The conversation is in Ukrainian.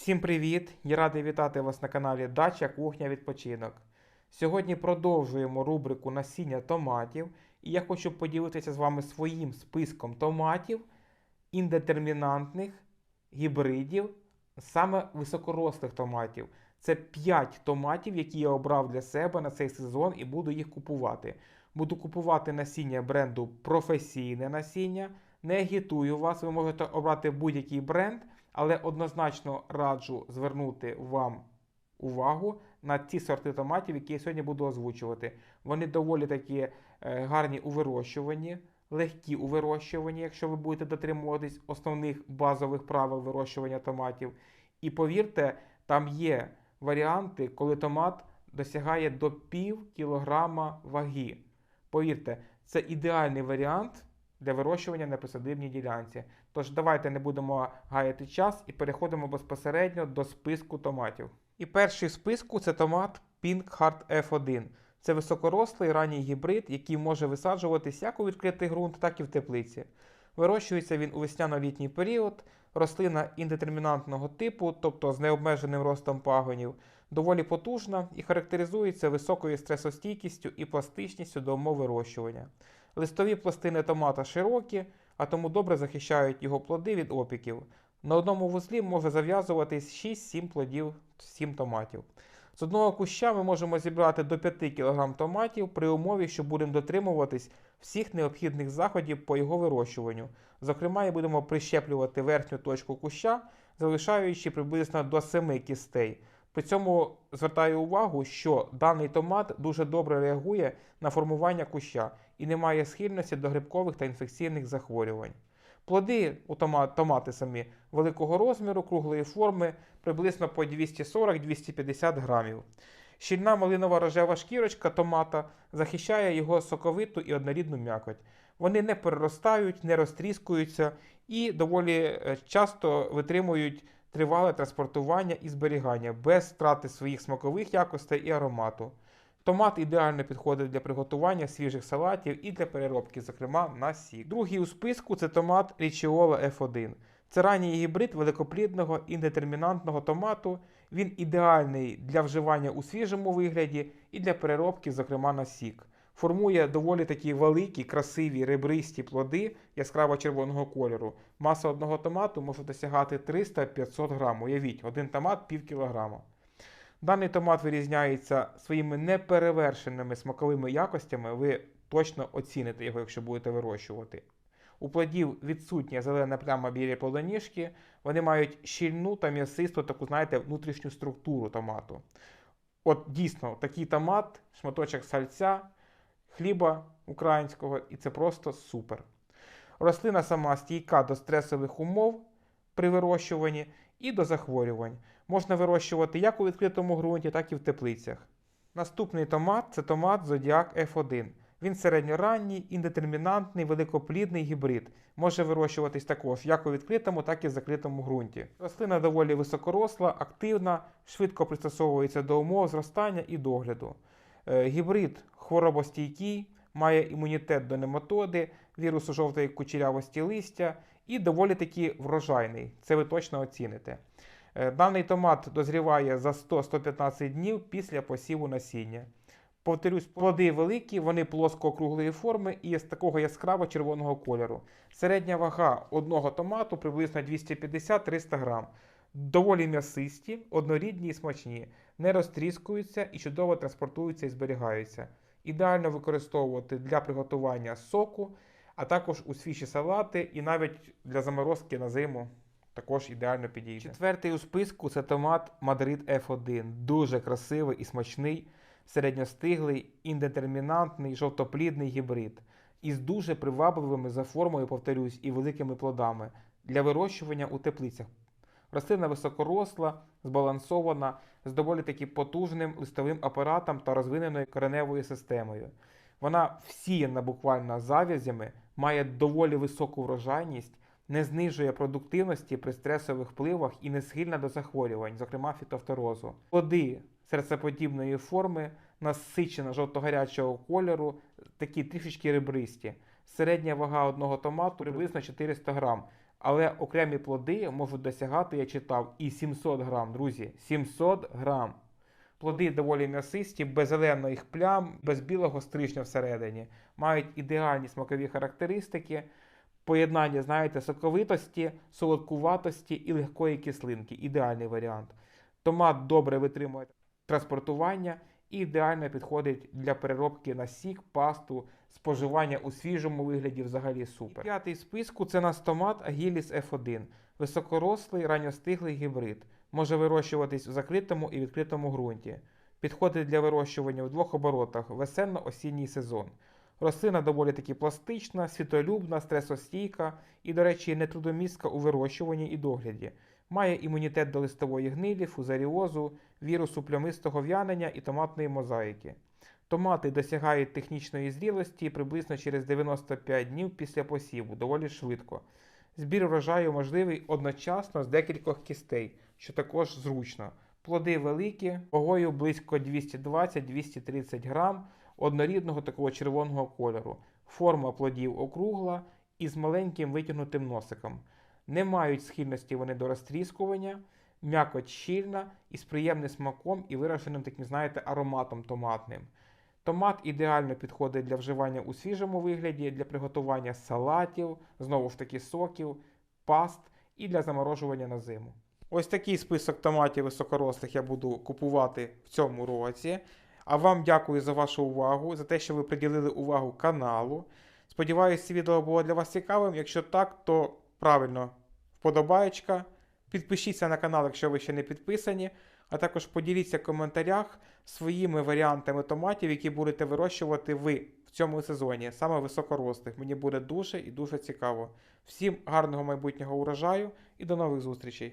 Всім привіт! Я радий вітати вас на каналі Дача Кухня Відпочинок. Сьогодні продовжуємо рубрику насіння томатів, і я хочу поділитися з вами своїм списком томатів, індетермінантних гібридів, саме високорослих томатів. Це 5 томатів, які я обрав для себе на цей сезон і буду їх купувати. Буду купувати насіння бренду професійне насіння. Не агітую вас, ви можете обрати будь-який бренд, але однозначно раджу звернути вам увагу на ті сорти томатів, які я сьогодні буду озвучувати. Вони доволі такі е, гарні у вирощуванні, легкі у вирощуванні, якщо ви будете дотримуватись основних базових правил вирощування томатів. І повірте, там є варіанти, коли томат досягає до пів кілограма ваги. Повірте, це ідеальний варіант для вирощування на присадибній ділянці. Тож давайте не будемо гаяти час і переходимо безпосередньо до списку томатів. І перший в списку це томат Pink Heart F1. Це високорослий ранній гібрид, який може висаджуватись як у відкритий ґрунт, так і в теплиці. Вирощується він у весняно-літній період, рослина індетермінантного типу, тобто з необмеженим ростом пагонів, доволі потужна і характеризується високою стресостійкістю і пластичністю до умов вирощування. Листові пластини томата широкі, а тому добре захищають його плоди від опіків. На одному вузлі може зав'язуватись 6-7 плодів 7 томатів. З одного куща ми можемо зібрати до 5 кг томатів при умові, що будемо дотримуватись всіх необхідних заходів по його вирощуванню. Зокрема, і будемо прищеплювати верхню точку куща, залишаючи приблизно до 7 кістей. При цьому звертаю увагу, що даний томат дуже добре реагує на формування куща і не має схильності до грибкових та інфекційних захворювань. Плоди у томати самі великого розміру, круглої форми, приблизно по 240-250 грамів. Щільна малинова рожева шкірочка томата захищає його соковиту і однорідну м'якоть. Вони не переростають, не розтріскуються і доволі е, часто витримують тривале транспортування і зберігання без втрати своїх смакових якостей і аромату. Томат ідеально підходить для приготування свіжих салатів і для переробки, зокрема на сік. Другий у списку це томат Ricciolo F1. Це ранній гібрид великоплідного індетермінантного томату. Він ідеальний для вживання у свіжому вигляді і для переробки, зокрема на сік. Формує доволі такі великі, красиві ребристі плоди яскраво червоного кольору. Маса одного томату може досягати 300-500 грам. Уявіть, один томат пів кілограма. Даний томат вирізняється своїми неперевершеними смаковими якостями. Ви точно оціните його, якщо будете вирощувати. У плодів відсутня зелена пляма біля плодоніжки, вони мають щільну та м'ясисту, таку, знаєте, внутрішню структуру томату. От дійсно, такий томат, шматочок сальця, хліба українського, і це просто супер. Рослина сама стійка до стресових умов при вирощуванні і до захворювань. Можна вирощувати як у відкритому ґрунті, так і в теплицях. Наступний томат це томат Zodiac F1. Він середньоранній, індетермінантний, великоплідний гібрид. Може вирощуватись також як у відкритому, так і в закритому ґрунті. Рослина доволі високоросла, активна, швидко пристосовується до умов зростання і догляду. Е, Гібрид хворобостійкий, має імунітет до нематоди, вірусу жовтої кучерявості листя і доволі таки врожайний. Це ви точно оціните. Е, Даний томат дозріває за 100-115 днів після посіву насіння. Повторюсь, плоди великі, вони плоско-округлої форми і з такого яскраво червоного кольору. Середня вага одного томату приблизно 250-300 грам. Доволі м'ясисті, однорідні і смачні, не розтріскуються і чудово транспортуються і зберігаються. Ідеально використовувати для приготування соку, а також у свіжі салати і навіть для заморозки на зиму також ідеально підійде. Четвертий у списку це томат Мадрид F1. Дуже красивий і смачний, середньостиглий, індетермінантний, жовтоплідний гібрид із дуже привабливими за формою, повторюсь, і великими плодами для вирощування у теплицях. Рослина високоросла, збалансована, з доволі таки потужним листовим апаратом та розвиненою кореневою системою. Вона всіяна буквально зав'язями, має доволі високу врожайність, не знижує продуктивності при стресових впливах і не схильна до захворювань, зокрема фітофторозу. Плоди серцеподібної форми, насичено жовто-гарячого кольору, такі трішечки ребристі. Середня вага одного томату приблизно 400 грам. Але окремі плоди можуть досягати, я читав, і 700 грам, друзі. 700 грам. Плоди доволі м'ясисті, без зелених плям, без білого стрижня всередині. Мають ідеальні смакові характеристики, поєднання, знаєте, соковитості, солодкуватості і легкої кислинки. Ідеальний варіант. Томат добре витримує транспортування і ідеально підходить для переробки на сік, пасту, споживання у свіжому вигляді взагалі супер. П'ятий в списку це наш томат Agilis F1. Високорослий, ранньостиглий гібрид. Може вирощуватись в закритому і відкритому ґрунті. Підходить для вирощування в двох оборотах весенно-осінній сезон. Рослина доволі таки пластична, світолюбна, стресостійка і, до речі, нетрудомістка у вирощуванні і догляді. Має імунітет до листової гнилі, фузаріозу, вірусу плямистого в'янення і томатної мозаїки. Томати досягають технічної зрілості приблизно через 95 днів після посіву, доволі швидко. Збір врожаю можливий одночасно з декількох кістей, що також зручно. Плоди великі, вагою близько 220-230 грам, однорідного такого червоного кольору. Форма плодів округла і з маленьким витягнутим носиком. Не мають схильності вони до розтріскування, м'якоть щільна і з приємним смаком і вираженим таким, знаєте, ароматом томатним. Томат ідеально підходить для вживання у свіжому вигляді, для приготування салатів, знову ж таки соків, паст і для заморожування на зиму. Ось такий список томатів високорослих я буду купувати в цьому році. А вам дякую за вашу увагу, за те, що ви приділили увагу каналу. Сподіваюся, це відео було для вас цікавим. Якщо так, то правильно вподобаєчка. Підпишіться на канал, якщо ви ще не підписані, а також поділіться в коментарях своїми варіантами томатів, які будете вирощувати ви в цьому сезоні, саме високорослих. Мені буде дуже і дуже цікаво. Всім гарного майбутнього урожаю і до нових зустрічей!